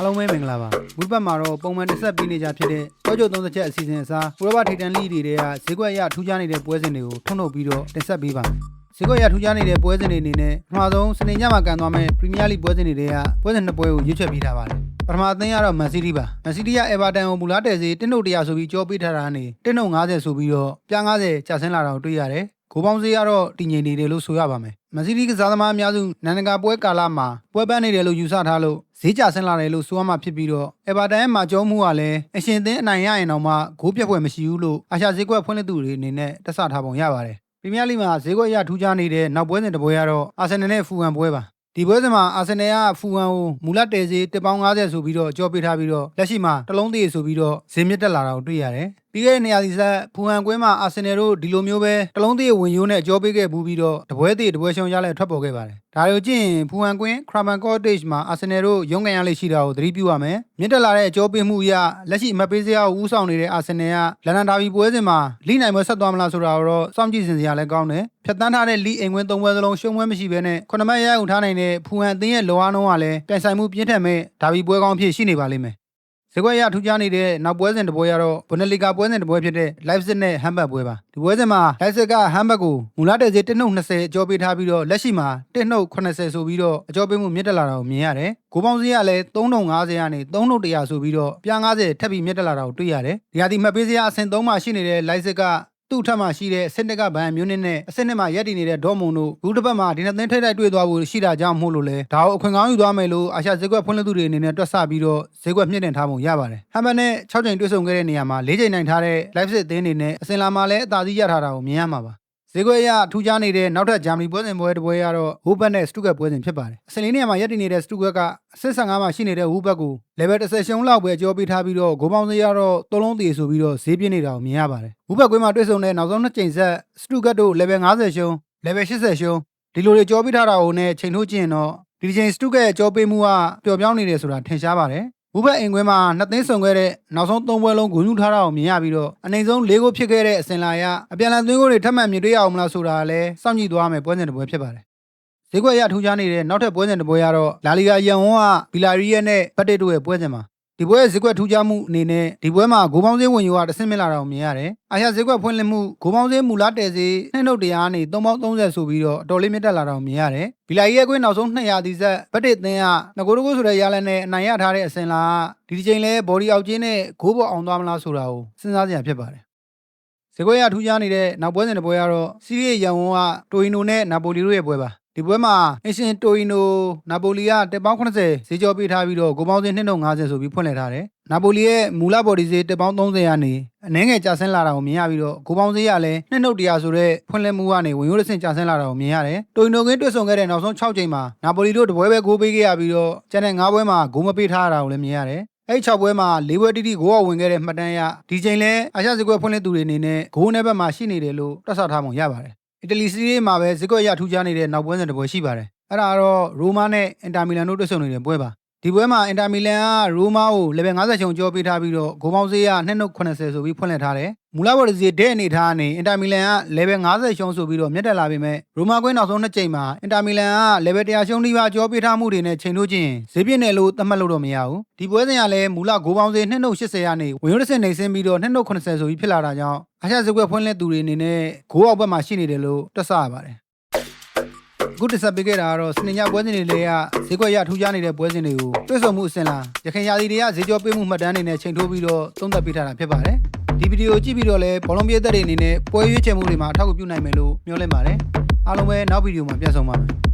အားလုံးပဲမင်္ဂလာပါဝိပတ်မှာတော့ပုံမှန်တစ်ဆက်ပြီးနေကြဖြစ်တဲ့တောကျုပ်30ချက်အစီအစဉ်အစားဥရောပထိပ်တန်းလိတွေကဈေးကွက်အရထူးခြားနေတဲ့ပွဲစဉ်တွေကိုထုတ်လုပ်ပြီးတော့တင်ဆက်ပေးပါမယ်ဈေးကွက်အရထူးခြားနေတဲ့ပွဲစဉ်တွေအနေနဲ့ပထမဆုံးစနေညမှာကန်သွားမယ့်ပရီးမီးယားလိပွဲစဉ်တွေကပွဲစဉ်နှစ်ပွဲကိုရွေးချယ်ပေးထားပါတယ်ပထမအသင်းကတော့မန်စီးတီးပါမန်စီးတီးကအေဗာတန်ကိုမူလားတယ်စီတင်းတို့100ဆိုပြီးကြောပေးထားတာကနေတင်းတို့90ဆိုပြီးတော့ပြား90ကျဆင်းလာတာကိုတွေ့ရတယ် ကိုပေါင်းစည်းကတော့တည်ငြိမ်နေတယ်လို့ဆိုရပါမယ်။မန်စီးတီးကစားသမားအများစုနိုင်ငံတကာပွဲကာလမှာပွဲပန်းနေတယ်လို့ယူဆထားလို့ဈေးကျဆင်းလာတယ်လို့ဆိုရမှဖြစ်ပြီးတော့အေဗာတန်ရဲ့မှာကြောမှုကလည်းအရှင်သင်းအနိုင်ရရင်တော့မှဂိုးပြတ်ပွဲမရှိဘူးလို့အာရှဈေးကွက်ဖွင့်လှစ်သူတွေအနေနဲ့တက်ဆထားပုံရပါတယ်။ပရီးမီးယားလိမှာဈေးကွက်အရထူးခြားနေတဲ့နောက်ပွဲစဉ်တစ်ပွဲကတော့အာဆင်နယ်နဲ့ဖူဟန်ပွဲပါ။ဒီပွဲစဉ်မှာအာဆင်နယ်ကဖူဟန်ကိုမူလတဲဈေး150ဆိုပြီးတော့ကြောပေးထားပြီးတော့လက်ရှိမှာတစ်လုံးသေးဆိုပြီးတော့ဈေးမြင့်တက်လာတာကိုတွေ့ရတယ်။ ပြီးခဲ့တဲ့နေရာဒီဆက်ဖူဟန်ကွင်းမှာအာဆင်နယ်တို့ဒီလိုမျိုးပဲတစ်လုံးသေးဝင်ရိုးနဲ့ကြောပေးခဲ့ဘူးပြီးတော့တပွဲသေးတပွဲရှုံးရလဲထွက်ပေါ်ခဲ့ပါတယ်။ဒါတွေကိုကြည့်ရင်ဖူဟန်ကွင်းခရာမန်ကော့တေ့ချ်မှာအာဆင်နယ်တို့ရုံးကန်ရလိမ့်ရှိတာကိုသတိပြုရမယ်။မြင့်တက်လာတဲ့အကြောပေးမှုအရလက်ရှိအမတ်ပေးစရာကိုဦးဆောင်နေတဲ့အာဆင်နယ်ကလန်ဒန်ဒါဘီပွဲစဉ်မှာလိနိုင်ပွဲဆက်သွားမလားဆိုတာကိုတော့စောင့်ကြည့်စင်စရာလည်းကောင်းတယ်။ဖြတ်တန်းထားတဲ့လိအိမ်ကွင်း၃ပွဲစလုံးရှုံးပွဲမရှိဘဲနဲ့ခုနမတ်ရအောင်ထားနိုင်တဲ့ဖူဟန်အသင်းရဲ့လောအားနှုန်းကလည်းပြိုင်ဆိုင်မှုပြင်းထန်မဲ့ဒါဘီပွဲကောင်းဖြစ်ရှိနေပါလိမ့်မယ်။ ဇကွက်ရထူးခြားနေတဲ့နောက်ပွဲစဉ်တစ်ပွဲကတော့ဘွန်ဒလီဂါပွဲစဉ်တစ်ပွဲဖြစ်တဲ့ Leipzig နဲ့ Hamburg ပွဲပါဒီပွဲစဉ်မှာ Leipzig က Hamburg ကိုမူလတဲ့ဈေး1နှုတ်20အကျော်ပေးထားပြီးတော့လက်ရှိမှာ1နှုတ်80ဆိုပြီးတော့အကျော်ပေးမှုမြင့်တက်လာတာကိုမြင်ရတယ်ကိုပေါင်းစည်းကလည်း350ကနေ3နှုတ်100ဆိုပြီးတော့ပြား90ထပ်ပြီးမြင့်တက်လာတာကိုတွေ့ရတယ်ဒီဟာဒီမှတ်ပေးစရာအဆင့်3မှာရှိနေတဲ့ Leipzig က သူ့ထက်မှရှိတဲ့အဆင့်တက်ကဘန်မျိုးနစ်နဲ့အဆင့်နှစ်မှာရက်တည်နေတဲ့ဒေါ်မွန်တို့ဘူးတစ်ပတ်မှာဒီနှစ်သင်းထိပ်တိုက်တွေ့သွားဖို့ရှိတာကြောင့်မို့လို့လဲဒါကိုအခွင့်ကောင်းယူသွားမယ်လို့အာရှဈေးကွက်ဖွင့်လှစ်သူတွေအနေနဲ့တွက်ဆပြီးတော့ဈေးကွက်မြင့်တင်ထားပုံရပါတယ်ဟမ်ဘတ်နဲ့6ချိန်တွေ့ဆုံခဲ့တဲ့နေရာမှာ4ချိန်နိုင်ထားတဲ့ live sit သင်းတွေနဲ့အစင်လာမှာလည်းအသာစီးရထားတာကိုမြင်ရမှာပါ ဈေးကွက်အရထူးခြားနေတဲ့နောက်ထပ်ဂျာမနီပွဲစဉ်ပွဲတစ်ပွဲကတော့ဟိုဘတ်နဲ့စတုဂတ်ပွဲစဉ်ဖြစ်ပါတယ်။အစင်လေးနေရာမှာရပ်တည်နေတဲ့စတုဂတ်ကအဆင့်15မှာရှိနေတဲ့ဟိုဘတ်ကို level 10ရှုံးလောက်ပဲကြောပေးထားပြီးတော့ဂိုးပေါင်းစည်းရတော့သုံးလုံးတည်ဆိုပြီးတော့ဈေးပြင်းနေတာကိုမြင်ရပါတယ်။ဟိုဘတ်ကွင်းမှာတွေ့ဆုံတဲ့နောက်ဆုံးနှစ်ကြိမ်ဆက်စတုဂတ်တို့ level 50ရှုံး level 80ရှုံးဒီလိုတွေကြောပေးထားတာကိုနဲ့ချိန်ထိုးကြည့်ရင်တော့ဒီဒီချိန်စတုဂတ်ရဲ့ကြောပေးမှုကပျော်ပြောင်းနေတယ်ဆိုတာထင်ရှားပါတယ်။ ဘူဘက်အိမ်ခွင်းမှာနှစ်သိန်းဆောင်ခဲ့တဲ့နောက်ဆုံးသုံးပွဲလုံးဂုဏ်ယူထားတာကိုမြင်ရပြီးတော့အနေဆုံး၄ကိုဖြစ်ခဲ့တဲ့အစင်လာရအပြန်အလှန်သွင်းကိုတွေထပ်မံမြင်တွေ့ရအောင်မလားဆိုတာကလည်းစောင့်ကြည့်သွားမယ်ပွဲစဉ်တစ်ပွဲဖြစ်ပါတယ်ဈေးကွက်ရထူးခြားနေတဲ့နောက်ထပ်ပွဲစဉ်တစ်ပွဲကတော့လာလီဂါယန်ဝွန်ကဘီလာရီယက်နဲ့ဘတ်တစ်တို့ရဲ့ပွဲစဉ်မှာ ဒီပွဲရဲ့ဈေးကွက်ထူးခြားမှုအနေနဲ့ဒီပွဲမှာဂိုးပေါင်းစည်းဝင်ယူကတဆင့်မြင့်လာတာကိုမြင်ရတယ်။အာရှဈေးကွက်ဖွင့်လှစ်မှုဂိုးပေါင်းစည်းမူလားတဲစီနှစ်နှုတ်တရားကနေ3ပေါင်း30ဆိုပြီးတော့အတော်လေးမြင့်တက်လာတာကိုမြင်ရတယ်။ဘီလာရီရဲ့ကွင်းနောက်ဆုံး200ဒီဆက်ဘတ်တစ်သင်းကငကိုတကုဆိုတဲ့ရလန်နဲ့အနိုင်ရထားတဲ့အစင်လာဒီဒီချိန်လဲဘော်ဒီအောက်ကျင်းနဲ့ဂိုးပေါ်အောင်သွားမလားဆိုတာကိုစဉ်းစားစရာဖြစ်ပါတယ်။ဈေးကွက်ရထူးခြားနေတဲ့နောက်ပွဲစဉ်တစ်ပွဲကတော့စီးရီးရန်ဝွန်ကတိုရီနိုနဲ့နာပိုလီတို့ရဲ့ပွဲပါ ဒီပွဲမှာအင်ရှင်တိုရီနိုနာပိုလီကတက်ပေါင်း80ဈေးကြောပေးထားပြီးတော့ဂိုးပေါင်းစင်း250ဆိုပြီးဖွင့်လှစ်ထားတယ်။နာပိုလီရဲ့မူလဘော်ဒီဈေးတက်ပေါင်း30ကနေအနည်းငယ်ကျဆင်းလာတာကိုမြင်ရပြီးတော့ဂိုးပေါင်းဈေးကလည်းနှစ်နှုတ်တရားဆိုတဲ့ဖွင့်လှစ်မှုကနေဝင်ရိုးတစ်ဆင့်ကျဆင်းလာတာကိုမြင်ရတယ်။တိုရီနိုကင်းတွေ့ဆုံခဲ့တဲ့နောက်ဆုံး6ချိန်မှာနာပိုလီတို့တပွဲပဲဂိုးပေးခဲ့ရပြီးတော့ကျန်တဲ့9ပွဲမှာဂိုးမပေးထားတာကိုလည်းမြင်ရတယ်။အဲ့6ပွဲမှာ၄ပွဲတိတိဂိုးအောင်ဝင်ခဲ့တဲ့မှတ်တမ်းရဒီချိန်လဲအာရှစကွက်ဖွင့်လှစ်သူတွေအနေနဲ့ဂိုးနဲ့ဘက်မှာရှိနေတယ်လို့တွက်ဆထားပုံရပါတယ် အီတလီစီးရီးမှာပဲဇစ်ကွက်ရထူးခြားနေတဲ့နောက်ပွဲစဉ်တစ်ပွဲရှိပါတယ်အဲ့ဒါကတော့ရိုမာနဲ့အင်တာမီလန်တို့တွေ့ဆုံနေတဲ့ပွဲပါ ဒီပွဲမှာအင်တာမီလန်ကရိုမာကို level 50ချုံကျော်ပေးထားပြီးတော့ဂိုးပေါင်းဈေးက2နှုတ်80ဆိုပြီးဖွင့်လှစ်ထားတယ်မူလဘော်ဒီစီဒဲအနေထားကနေအင်တာမီလန်က level 50ရှုံးဆိုပြီးတော့မြတ်တက်လာပေမဲ့ရိုမာကွင်းနောက်ဆုံးနှစ်ကြိမ်မှာအင်တာမီလန်က level 100ရှုံးနှိပါကျော်ပေးထားမှုတွေနဲ့ချိန်ထိုးခြင်းဈေးပြည့်နယ်လို့သတ်မှတ်လို့တော့မရဘူးဒီပွဲစဉ်ကလည်းမူလဂိုးပေါင်းဈေး2နှုတ်80ကနေဝင်ရိုးတစ်စင်နေဆင်းပြီးတော့2နှုတ်80ဆိုပြီးဖြစ်လာတာကြောင့်အရှာစကွက်ဖွင့်လှစ်သူတွေအနေနဲ့ဂိုးအောက်ဘက်မှာရှိနေတယ်လို့တွက်ဆရပါတယ် အခုတက်ဆက်ပေးခဲ့တာကတော့စနေညပွဲစဉ်တွေလေးကဈေးကွက်ရထူးခြားနေတဲ့ပွဲစဉ်တွေကိုတွေ့ဆုံမှုအစဉ်လာရခိုင်ရာသီတွေကဈေးကြောပေးမှုမှတ်တမ်းတွေနဲ့ချိန်ထိုးပြီးတော့သုံးသပ်ပေးထားတာဖြစ်ပါတယ်ဒီဗီဒီယိုကြည့်ပြီးတော့လည်းဘောလုံးပြည့်သက်တွေအနေနဲ့ပွဲရွေးချယ်မှုတွေမှာအထောက်အကူပြုနိုင်မယ်လို့မျှော်လင့်ပါတယ်အားလုံးပဲနောက်ဗီဒီယိုမှာပြန်ဆောင်ပါမယ်